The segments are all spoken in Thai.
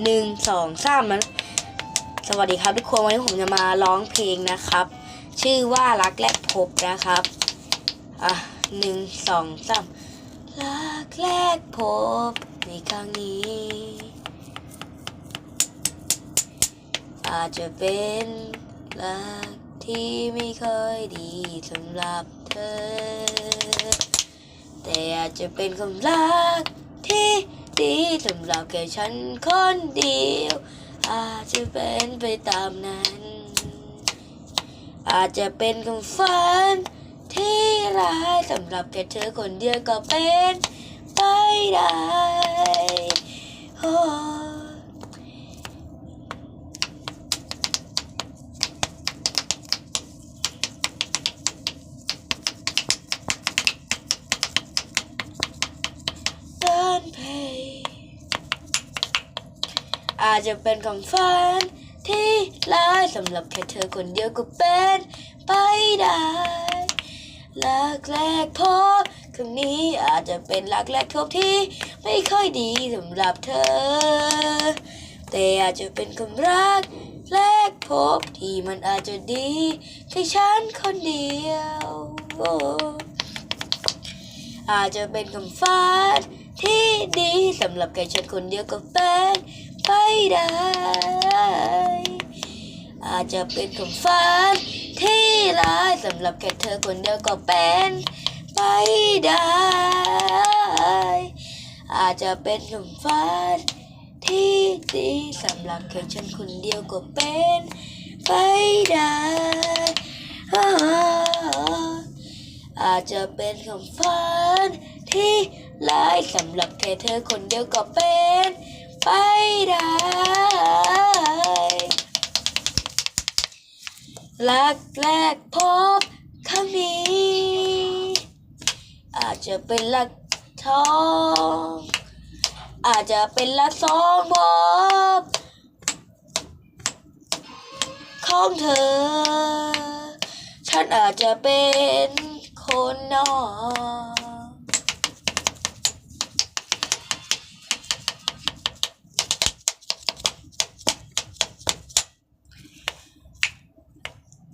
หนึ่งสองสามนสวัสดีครับทุกคนวันนี้ผมจะมาร้องเพลงนะครับ ชื่อว่ารักแรกพบนะครับ อะหนึ่งสองสามรักแรกพบในครั้งนี้ อาจจะเป็นรักที่ไม่เคยดีสำหรับเธอ แต่อาจจะเป็นความรักที่ ดีสำหรับแค่ฉันคนเดียว อาจจะเป็นไปตามนั้น อาจจะเป็นความฝันที่ร้ายสำหรับแค่เธอคนเดียวก็เป็นไปได้โอ้ เดิ นเพยอาจจะเป็นความฝันที่ร้ายสำหรับแค่เธอคนเดียวก็เป็นไปได้รักแรกพบครั้งนี้อาจจะเป็นรักแรกพบที่ไม่ค่อยดีสำหรับเธอ แต่อาจจะเป็นความรักแรกพบที่มันอาจจะดีแค่ฉันคนเดียวโอ้อาจจะเป็นคำฝัน ที่ดีสำหรับแค่ฉันคนเดียวก็เป็นไปได้ อาจจะเป็นคำฝันที่ร้ายสำหรับแค่เธอคนเดียวก็เป็นไปได้ อาจจะเป็นคำฝันที่ดีสำหรับแค่ฉันคนเดียวก็เป็นไปได้อาอาจจะเป็นคำฝันที่ ร้ายสำหรับแค่เธอคนเดียวก็เป็นไปได้รักแรกพบครั้งนี้ อาจจะเป็นรักทองอาจจะเป็นรักสองพบของเธอ ฉันอาจจะเป็นคนนอก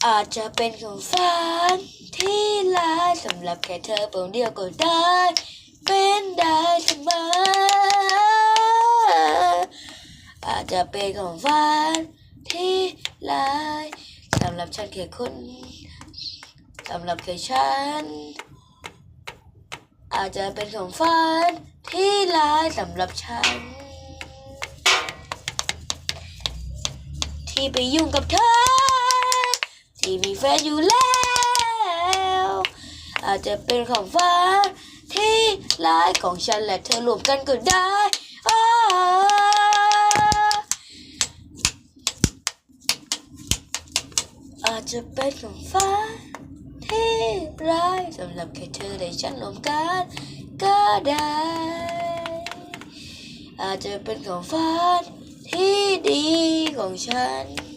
อาจจะเป็นของฝันที่ร้ายสำหรับแค่เธอเพียงเดียวก็ได้ เป็นได้เสมออาจจะเป็นของฝันที่ร้ายสำหรับฉันแค่คนสำหรับแค่ฉัน อาจจะเป็นของฝันที่ร้ายสำหรับฉัน ที่ไปยุ่งกับเธอ ที่มีแฟนอยู่แล้ว อาจจะเป็นของฝันที่ร้ายของฉันและเธอรวมกันก็ได้อาจจะเป็นของฟ้าที่ร้ายสำหรับแค่เธอได้ฉันรวมกันก็ได้ อาจจะเป็นของฟ้าที่ดีของฉัน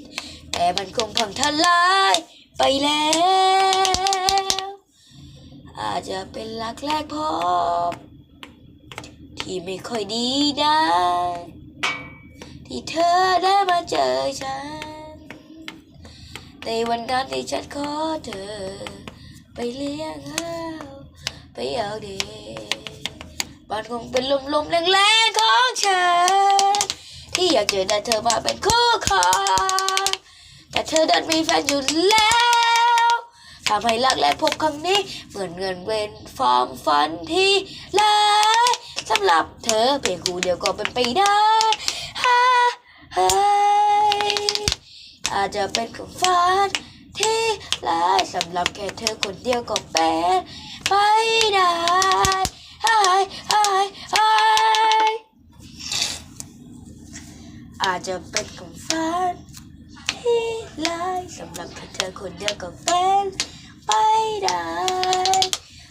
แต่มันคงพังทลายไปแล้ว อาจจะเป็นรักแรกพบที่ไม่ค่อยดีนะที่เธอได้มาเจอฉัน ในวันนั้นที่ฉันขอเธอ ไปเลี้ยงข้าไปเอาเดมันคงเป็นลมๆแรงๆของฉัน ที่อยากเจอได้เธอมาเป็นคู่ครอง แต่เธอดันมีแฟนอยู่แล้วทำให้รักและพบครั้งนี้ เหมือนเงินเวนฟอร์มฝันที่ร้ายสำหรับเธอเพียงคู่เดียวก็เป็นไปได้ฮ่าฮ่อาจจะเป็นของฝันที่ร้ายสำหรับแค่เธอคนเดียวก็เป็นไปได้ไอ้ไอ้ไอ้อาจจะเป็นของฝัน ที่ร้ายสำหรับเธอคนเดียวก็เป็นไปได้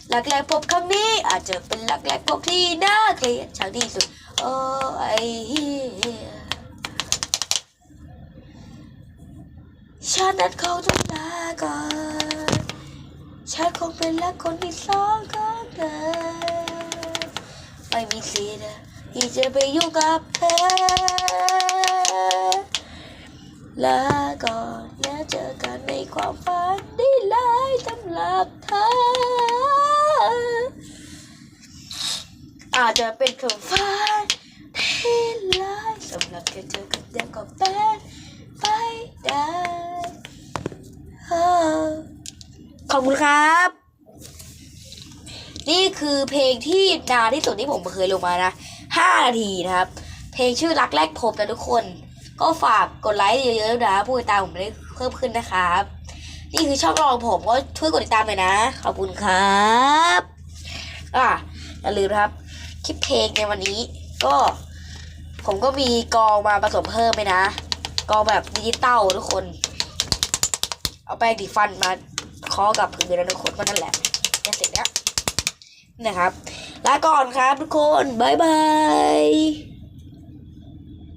หลักแรกพบครั้งนี้อาจจะเป็นหลักแรกพบที่น่าเกลียดชังที่สุด โอ้ไอ้เหี้ยฉันนั้นคงต้องลาก่อนฉันคงเป็นรักคนที่สองของเธอไม่มีสิทธิ์อะที่จะไปยุ่งกับเธอ ลาก่อนแล้วเจอกันในความฝันด้เลยสำหรับเธอ อาจจะเป็นความฝันที่ร้ายสำหรับแค่เธอกับเดียวก็เป็นไปได้ขอบคุณครับ นี่คือเพลงที่นานที่สุดที่ผมเคยลงมานะห้านาทีนะครับ เพลงชื่อรักแรกพบนะทุกคน ก็ฝากกดไลค์เยอะๆนะผู้ติดตามผมได้เพิ่มขึ้นนะครับ นี่คือช่องรองผมก็ช่วยกดติดตามเลยนะ ขอบคุณครับอะอย่าลืมนะครับคลิปเพลงในวันนี้ก็ ผมก็มีกองมาผสมเพิ่มไปนะ กองแบบดิจิตอลทุกคน เอาแป้งดีฟันมาเคาะกับพื้นแล้วทุกคนก็นั่นแหละจะเสร็จแล้วนะครับลาก่อนครับทุกคน บ๊ายบาย